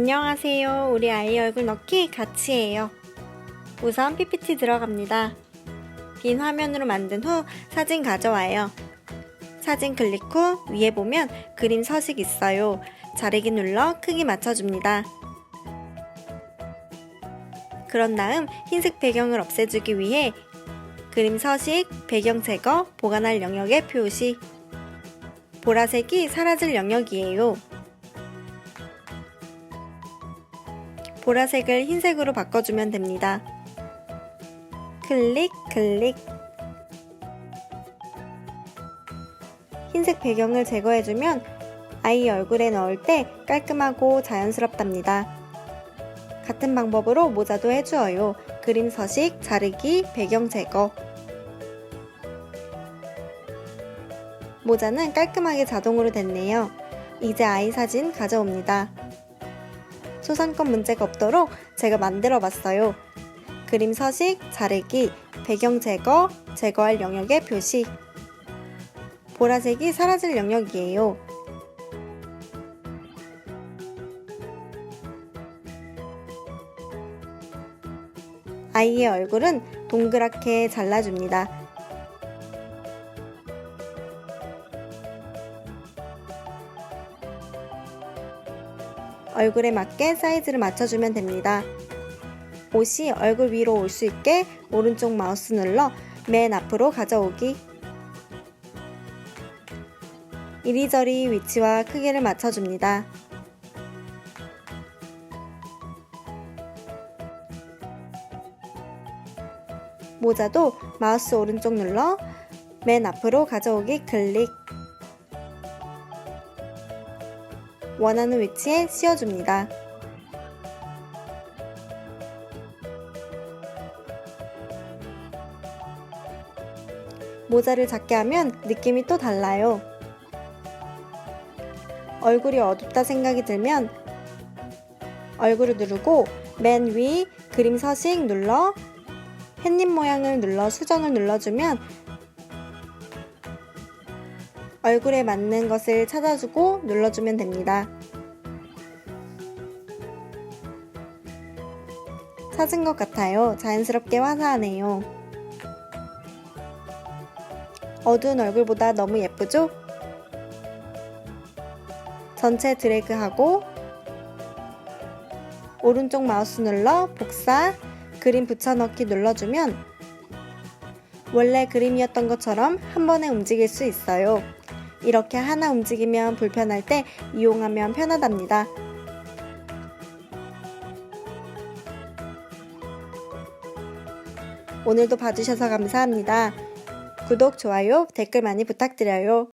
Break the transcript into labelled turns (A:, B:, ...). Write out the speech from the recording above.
A: 안녕하세요. 우리 아이 얼굴 넣기 같이 해요. 우선 PPT 들어갑니다. 빈 화면으로 만든 후 사진 가져와요. 사진 클릭 후 위에 보면 그림 서식 있어요. 자르기 눌러 크기 맞춰줍니다. 그런 다음 흰색 배경을 없애주기 위해 그림 서식, 배경 제거, 보관할 영역의 표시. 보라색이 사라질 영역이에요. 보라색을 흰색으로 바꿔주면 됩니다. 클릭, 클릭. 흰색 배경을 제거해주면 아이 얼굴에 넣을 때 깔끔하고 자연스럽답니다. 같은 방법으로 모자도 해주어요. 그림 서식, 자르기, 배경 제거. 모자는 깔끔하게 자동으로 됐네요. 이제 아이 사진 가져옵니다. 소상권 문제가 없도록 제가 만들어 봤어요. 그림 서식, 자르기, 배경 제거, 제거할 영역의 표시. 보라색이 사라질 영역이에요. 아이의 얼굴은 동그랗게 잘라줍니다. 얼굴에 맞게 사이즈를 맞춰주면 됩니다. 옷이 얼굴 위로 올 수 있게 오른쪽 마우스 눌러 맨 앞으로 가져오기. 이리저리 위치와 크기를 맞춰줍니다. 모자도 마우스 오른쪽 눌러 맨 앞으로 가져오기 클릭. 원하는 위치에 씌워줍니다. 모자를 작게 하면 느낌이 또 달라요. 얼굴이 어둡다 생각이 들면 얼굴을 누르고 맨 위 그림 서식 눌러 햇님 모양을 눌러 수정을 눌러주면 얼굴에 맞는 것을 찾아주고 눌러주면 됩니다. 찾은 것 같아요. 자연스럽게 화사하네요. 어두운 얼굴보다 너무 예쁘죠? 전체 드래그하고 오른쪽 마우스 눌러 복사, 그림 붙여넣기 눌러주면 원래 그림이었던 것처럼 한 번에 움직일 수 있어요. 이렇게 하나 움직이면 불편할 때 이용하면 편하답니다. 오늘도 봐주셔서 감사합니다. 구독, 좋아요, 댓글 많이 부탁드려요.